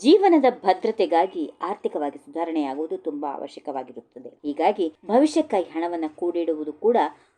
ಜೀವನದ ಭದ್ರತೆಗಾಗಿ ಆರ್ಥಿಕವಾಗಿ ಸುಧಾರಣೆಯಾಗುವುದು ತುಂಬಾ ಅವಶ್ಯಕವಾಗಿರುತ್ತದೆ. ಹೀಗಾಗಿ ಭವಿಷ್ಯಕ್ಕಾಗಿ ಹಣವನ್ನು ಕೂಡಿಡುವುದು ಕೂಡ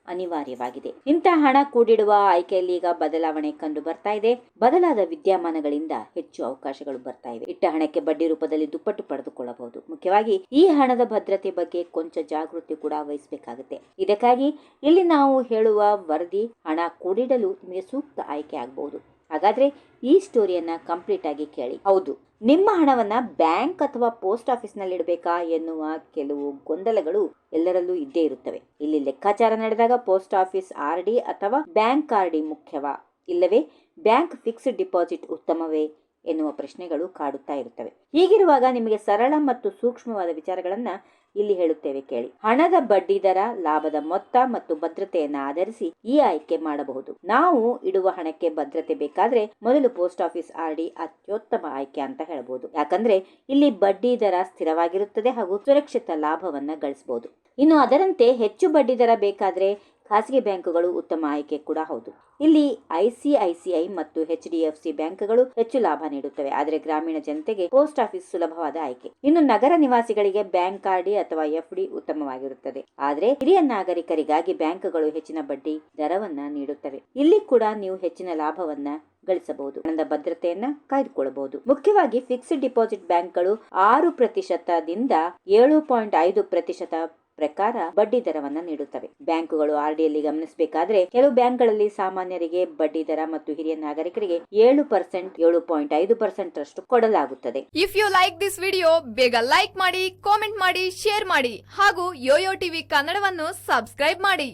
ಅನಿವಾರ್ಯವಾಗಿದೆ. ಇಂತಹ ಹಣ ಕೂಡಿಡುವ ಆಯ್ಕೆಯಲ್ಲಿ ಈಗ ಬದಲಾವಣೆ ಕಂಡು ಬರ್ತಾ ಇದೆ. ಬದಲಾದ ವಿದ್ಯಮಾನಗಳಿಂದ ಹೆಚ್ಚು ಅವಕಾಶಗಳು ಬರ್ತಾ ಇವೆ. ಇಟ್ಟ ಹಣಕ್ಕೆ ಬಡ್ಡಿ ರೂಪದಲ್ಲಿ ದುಪ್ಪಟ್ಟು ಪಡೆದುಕೊಳ್ಳಬಹುದು. ಮುಖ್ಯವಾಗಿ ಈ ಹಣದ ಭದ್ರತೆ ಬಗ್ಗೆ ಕೊಂಚ ಜಾಗೃತಿ ಕೂಡ ವಹಿಸಬೇಕಾಗುತ್ತೆ. ಇದಕ್ಕಾಗಿ ಇಲ್ಲಿ ನಾವು ಹೇಳುವ ವರದಿ ಹಣ ಕೂಡಿಡಲು ನಿಮಗೆ ಸೂಕ್ತ ಆಯ್ಕೆ ಆಗಬಹುದು. ಹಾಗಾದ್ರೆ ಈ ಸ್ಟೋರಿಯನ್ನ ಕಂಪ್ಲೀಟ್ ಆಗಿ ಕೇಳಿ. ಹೌದು, ನಿಮ್ಮ ಹಣವನ್ನ ಬ್ಯಾಂಕ್ ಅಥವಾ ಪೋಸ್ಟ್ ಆಫೀಸ್ನಲ್ಲಿ ಇಡಬೇಕಾ ಎನ್ನುವ ಕೆಲವು ಗೊಂದಲಗಳು ಎಲ್ಲರಲ್ಲೂ ಇದ್ದೇ ಇರುತ್ತವೆ. ಇಲ್ಲಿ ಲೆಕ್ಕಾಚಾರ ನಡೆದಾಗ ಪೋಸ್ಟ್ ಆಫೀಸ್ ಆರ್ ಡಿ ಅಥವಾ ಬ್ಯಾಂಕ್ ಆರ್ ಡಿ ಮುಖ್ಯವಾ? ಇಲ್ಲವೇ ಬ್ಯಾಂಕ್ ಫಿಕ್ಸ್ಡ್ ಡಿಪಾಸಿಟ್ ಉತ್ತಮವೇ? ಎನ್ನುವ ಪ್ರಶ್ನೆಗಳು ಕಾಡುತ್ತಾ ಇರುತ್ತವೆ. ಹೀಗಿರುವಾಗ ನಿಮಗೆ ಸರಳ ಮತ್ತು ಸೂಕ್ಷ್ಮವಾದ ವಿಚಾರಗಳನ್ನ ಇಲ್ಲಿ ಹೇಳುತ್ತೇವೆ ಕೇಳಿ. ಹಣದ ಬಡ್ಡಿ ದರ, ಲಾಭದ ಮೊತ್ತ ಮತ್ತು ಭದ್ರತೆಯನ್ನು ಆಧರಿಸಿ ಈ ಆಯ್ಕೆ ಮಾಡಬಹುದು. ನಾವು ಇಡುವ ಹಣಕ್ಕೆ ಭದ್ರತೆ ಬೇಕಾದ್ರೆ ಮೊದಲು ಪೋಸ್ಟ್ ಆಫೀಸ್ ಆರ್ ಡಿ ಅತ್ಯುತ್ತಮ ಆಯ್ಕೆ ಅಂತ ಹೇಳಬಹುದು. ಯಾಕಂದ್ರೆ ಇಲ್ಲಿ ಬಡ್ಡಿ ದರ ಸ್ಥಿರವಾಗಿರುತ್ತದೆ ಹಾಗೂ ಸುರಕ್ಷಿತ ಲಾಭವನ್ನ ಗಳಿಸಬಹುದು. ಇನ್ನು ಅದರಂತೆ ಹೆಚ್ಚು ಬಡ್ಡಿ ದರ ಬೇಕಾದ್ರೆ ಖಾಸಗಿ ಬ್ಯಾಂಕುಗಳು ಉತ್ತಮ ಆಯ್ಕೆ ಕೂಡ ಹೌದು. ಇಲ್ಲಿ ಐಸಿಐಸಿಐ ಮತ್ತು ಎಚ್ ಡಿ ಎಫ್ ಸಿ ಬ್ಯಾಂಕ್ಗಳು ಹೆಚ್ಚು ಲಾಭ ನೀಡುತ್ತವೆ. ಆದರೆ ಗ್ರಾಮೀಣ ಜನತೆಗೆ ಪೋಸ್ಟ್ ಆಫೀಸ್ ಸುಲಭವಾದ ಆಯ್ಕೆ. ಇನ್ನು ನಗರ ನಿವಾಸಿಗಳಿಗೆ ಬ್ಯಾಂಕ್ ಕಾರ್ಡಿ ಅಥವಾ ಎಫ್ ಡಿ ಉತ್ತಮವಾಗಿರುತ್ತದೆ. ಆದರೆ ಹಿರಿಯ ನಾಗರಿಕರಿಗಾಗಿ ಬ್ಯಾಂಕ್ಗಳು ಹೆಚ್ಚಿನ ಬಡ್ಡಿ ದರವನ್ನ ನೀಡುತ್ತವೆ. ಇಲ್ಲಿ ಕೂಡ ನೀವು ಹೆಚ್ಚಿನ ಲಾಭವನ್ನ ಗಳಿಸಬಹುದು. ಹಣದ ಭದ್ರತೆಯನ್ನ ಕಾಯ್ದುಕೊಳ್ಳಬಹುದು. ಮುಖ್ಯವಾಗಿ ಫಿಕ್ಸ್ಡ್ ಡಿಪಾಸಿಟ್ ಬ್ಯಾಂಕ್ಗಳು ಆರು ಪ್ರತಿಶತದಿಂದ ಏಳು ಪಾಯಿಂಟ್ ಐದು ಪ್ರತಿಶತ ಪ್ರಕಾರ ಬಡ್ಡಿ ದರವನ್ನ ನೀಡುತ್ತವೆ. ಬ್ಯಾಂಕುಗಳು ಆರ್ ಡಿಯಲ್ಲಿ ಗಮನಿಸಬೇಕಾದ್ರೆ ಕೆಲವು ಬ್ಯಾಂಕ್ಗಳಲ್ಲಿ ಸಾಮಾನ್ಯರಿಗೆ ಬಡ್ಡಿ ದರ ಮತ್ತು ಹಿರಿಯ ನಾಗರಿಕರಿಗೆ ಏಳು ಪರ್ಸೆಂಟ್, ಏಳು ಪಾಯಿಂಟ್ ಐದು ಪರ್ಸೆಂಟ್ ರಷ್ಟು ಕೊಡಲಾಗುತ್ತದೆ. If you like this video ಬೇಗ ಲೈಕ್ ಮಾಡಿ ಕಾಮೆಂಟ್ ಮಾಡಿ ಶೇರ್ ಮಾಡಿ ಹಾಗೂ ಯೋಯೋ ಟಿವಿ ಕನ್ನಡವನ್ನು ಸಬ್ಸ್ಕ್ರೈಬ್ ಮಾಡಿ.